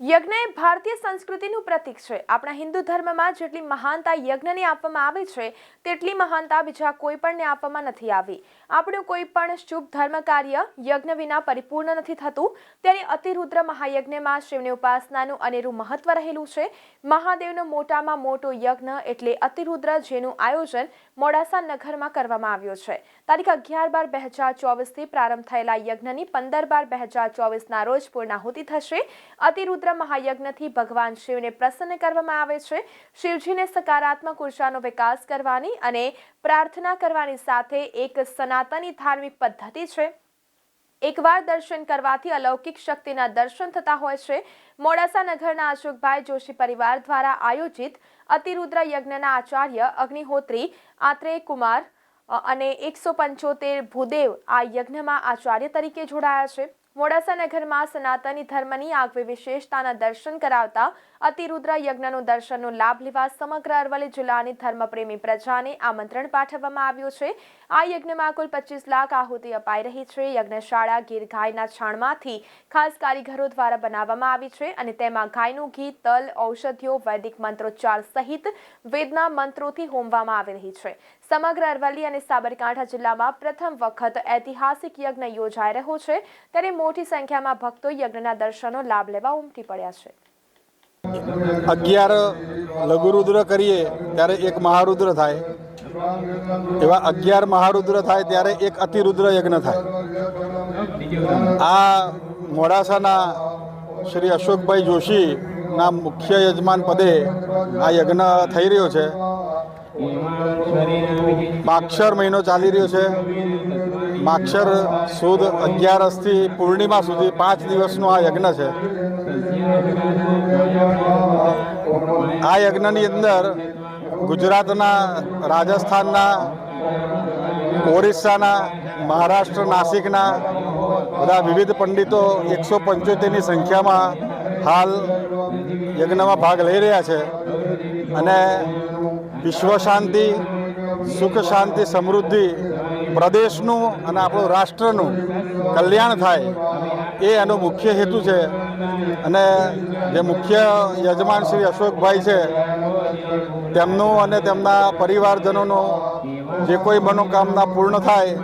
યજ્ઞ એ ભારતીય સંસ્કૃતિનું પ્રતીક છે. આપણા હિન્દુ ધર્મમાં જેટલી મહાનતા યજ્ઞને આપવામાં આવે છે, તેટલી મહાનતા બીજા કોઈ પણને આપવામાં નથી આવી. આપણું કોઈ પણ શુભ ધર્મ કાર્ય યજ્ઞ વિના પરિપૂર્ણ નથી થતું. ત્યારે અતિરુદ્ર મહાયજ્ઞમાં શિવની ઉપાસનાનું અનેરું મહત્વ રહેલું છે. મહાદેવનો મોટામાં મોટો યજ્ઞ એટલે અતિરુદ્ર, જેનું આયોજન મોડાસા નગરમાં કરવામાં આવ્યું છે. તારીખ અગિયાર બાર બે હજાર ચોવીસથી પ્રારંભ થયેલા યજ્ઞની પંદર બાર બે હજાર ચોવીસના રોજ પૂર્ણાહુતિ થશે. અતિરુદ્ર મહાયજ્ઞથી ભગવાન શિવને પ્રસન્ન કરવામાં આવે છે. શિવજીને સકારાત્મક ઉર્જાનો વિકાસ કરવાની અને પ્રાર્થના કરવાની સાથે એક સનાતની ધાર્મિક પદ્ધતિ છે. એકવાર દર્શન કરવાથી અલૌકિક શક્તિના દર્શન થતા હોય છે. મોડાસા નગરના અશોકભાઈ જોશી પરિવાર દ્વારા આયોજિત અતિરુદ્ર યજ્ઞના આચાર્ય અગ્નિહોત્રી આત્રેય કુમાર અને એકસો પંચોતેર ભૂદેવ આ યજ્ઞમાં આચાર્ય તરીકે જોડાયા છે. મોડાસા નગરમાં સનાતની ધર્મની આગવી વિશેષતાના દર્શન કરાવતા અતિરુદ્ર યજ્ઞનો દર્શનનો લાભ લેવા સમગ્ર અરવલ્લી જિલ્લાની ધર્મપ્રેમી પ્રજાને આમંત્રણ પાઠવવામાં આવ્યું છે. આ યજ્ઞમાં કુલ પચીસ લાખ આહુતિ અપાઈ રહી છે. યજ્ઞશાળા, ગીર ગાયના છાણમાંથી ખાસ કારીગરો દ્વારા બનાવવામાં આવી છે અને તેમાં ગાયનું ઘી, તલ, ઔષધિઓ, વૈદિક મંત્રોચ્ચાર સહિત વેદના મંત્રોથી હોમવામાં આવી રહી છે. સમગ્ર અરવલ્લી અને સાબરકાંઠા જિલ્લામાં પ્રથમ વખત ઐતિહાસિક યજ્ઞ યોજાઈ રહ્યો છે. ત્યારે મોટી સંખ્યામાં ભક્તો યજ્ઞના દર્શનનો લાભ લેવા ઉમટી પડ્યા છે. અગિયાર લઘુરુદ્ર કરીએ ત્યારે એક મહારુદ્ર થાય. એવા અગિયાર મહારુદ્ર થાય ત્યારે એક અતિરુદ્ર યજ્ઞ થાય. આ મોડાસાના શ્રી અશોકભાઈ જોશીના મુખ્ય યજમાન પદે આ યજ્ઞ થઈ રહ્યો છે. માક્ષર મહિનો ચાલી રહ્યો છે. માક્ષર સુદ અગિયારસથી પૂર્ણિમા સુધી પાંચ દિવસનો આ યજ્ઞ છે. આ યજ્ઞની અંદર ગુજરાતના રાજસ્થાનના, ઓરિસ્સાના, મહારાષ્ટ્ર, નાસિકના બધા વિવિધ પંડિતો એકસો પંચોતેરની સંખ્યામાં હાલ યજ્ઞમાં ભાગ લઈ રહ્યા છે અને વિશ્વ શાંતિ, સુખ શાંતિ, સમૃદ્ધિ પ્રદેશનું અને આપણું રાષ્ટ્રનું કલ્યાણ થાય એ એનો મુખ્ય હેતુ છે. અને જે મુખ્ય યજમાન શ્રી અશોકભાઈ છે, તેમનું અને તેમના પરિવારજનોનું જે કોઈ મનોકામના પૂર્ણ થાય